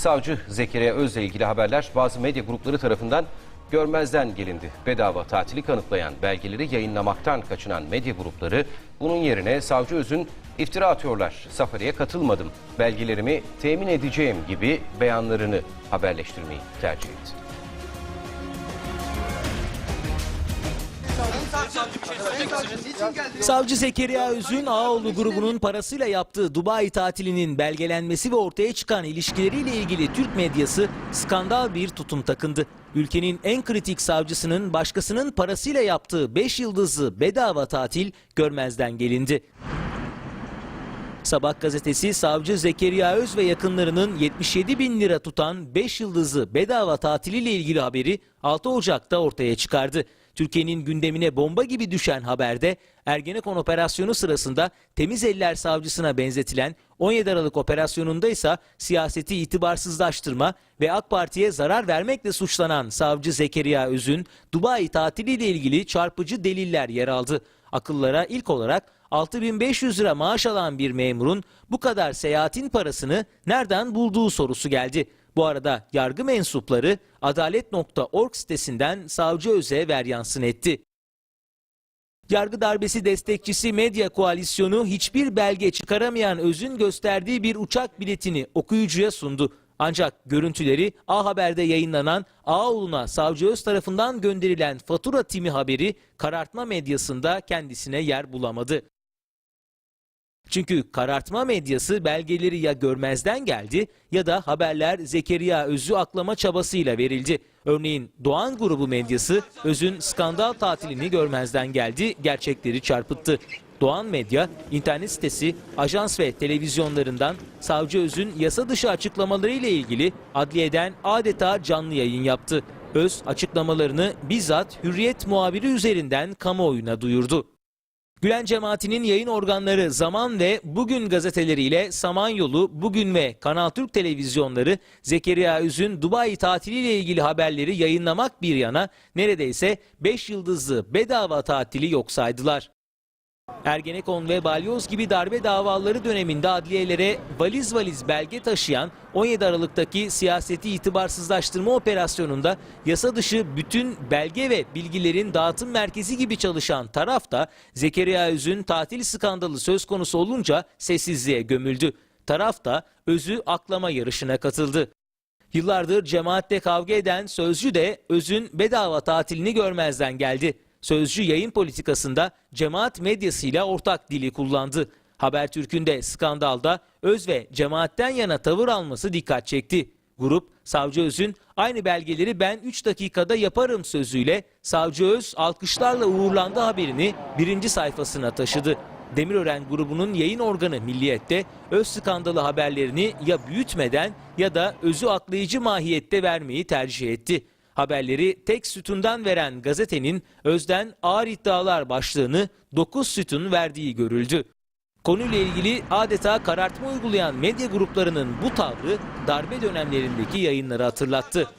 Savcı Zekeriya Öz'le ilgili haberler bazı medya grupları tarafından görmezden gelindi. Bedava tatili kanıtlayan belgeleri yayınlamaktan kaçınan medya grupları bunun yerine Savcı Öz'ün iftira atıyorlar. Safariye katılmadım, belgelerimi temin edeceğim gibi beyanlarını haberleştirmeyi tercih etti. Savcı Zekeriya Öz'ün Ağoğlu grubunun parasıyla yaptığı Dubai tatilinin belgelenmesi ve ortaya çıkan ilişkileriyle ilgili Türk medyası skandal bir tutum takındı. Ülkenin en kritik savcısının başkasının parasıyla yaptığı 5 yıldızlı bedava tatil görmezden gelindi. Sabah gazetesi savcı Zekeriya Öz ve yakınlarının 77 bin lira tutan 5 yıldızlı bedava tatiliyle ilgili haberi 6 Ocak'ta ortaya çıkardı. Türkiye'nin gündemine bomba gibi düşen haberde Ergenekon operasyonu sırasında Temiz Eller Savcısına benzetilen 17 Aralık operasyonunda ise siyaseti itibarsızlaştırma ve AK Parti'ye zarar vermekle suçlanan savcı Zekeriya Öz'ün Dubai tatiliyle ilgili çarpıcı deliller yer aldı. Akıllara ilk olarak 6500 lira maaş alan bir memurun bu kadar seyahatin parasını nereden bulduğu sorusu geldi. Bu arada yargı mensupları adalet.org sitesinden savcı öze veryansın etti. Yargı darbesi destekçisi medya koalisyonu hiçbir belge çıkaramayan Öz'ün gösterdiği bir uçak biletini okuyucuya sundu. Ancak görüntüleri A Haber'de yayınlanan Ağoğlu'na Savcı Öz tarafından gönderilen fatura timi haberi karartma medyasında kendisine yer bulamadı. Çünkü karartma medyası belgeleri ya görmezden geldi ya da haberler Zekeriya Öz'ü aklama çabasıyla verildi. Örneğin Doğan grubu medyası Öz'ün skandal tatilini görmezden geldi, gerçekleri çarpıttı. Doğan Medya, internet sitesi, ajans ve televizyonlarından Savcı Öz'ün yasa dışı açıklamaları ile ilgili adliyeden adeta canlı yayın yaptı. Öz açıklamalarını bizzat Hürriyet muhabiri üzerinden kamuoyuna duyurdu. Gülen cemaatinin yayın organları Zaman ve Bugün gazeteleriyle Samanyolu, Bugün ve Kanal Türk televizyonları Zekeriya Öz'ün Dubai tatiliyle ilgili haberleri yayınlamak bir yana neredeyse 5 yıldızlı bedava tatili yok saydılar. Ergenekon ve Balyoz gibi darbe davaları döneminde adliyelere valiz valiz belge taşıyan 17 Aralık'taki siyaseti itibarsızlaştırma operasyonunda yasa dışı bütün belge ve bilgilerin dağıtım merkezi gibi çalışan taraf da Zekeriya Öz'ün tatil skandalı söz konusu olunca sessizliğe gömüldü. Taraf da Öz'ü aklama yarışına katıldı. Yıllardır cemaatle kavga eden Sözcü de Öz'ün bedava tatilini görmezden geldi. Sözcü yayın politikasında cemaat medyasıyla ortak dili kullandı. Habertürk'ün de skandalda Öz ve cemaatten yana tavır alması dikkat çekti. Grup, Savcı Öz'ün aynı belgeleri ben 3 dakikada yaparım sözüyle Savcı Öz alkışlarla uğurlandı haberini birinci sayfasına taşıdı. Demirören grubunun yayın organı Milliyet'te öz skandalı haberlerini ya büyütmeden ya da özü aklayıcı mahiyette vermeyi tercih etti. Haberleri tek sütundan veren gazetenin Öz'den ağır iddialar başlığını 9 sütun verdiği görüldü. Konuyla ilgili adeta karartma uygulayan medya gruplarının bu tavrı darbe dönemlerindeki yayınları hatırlattı.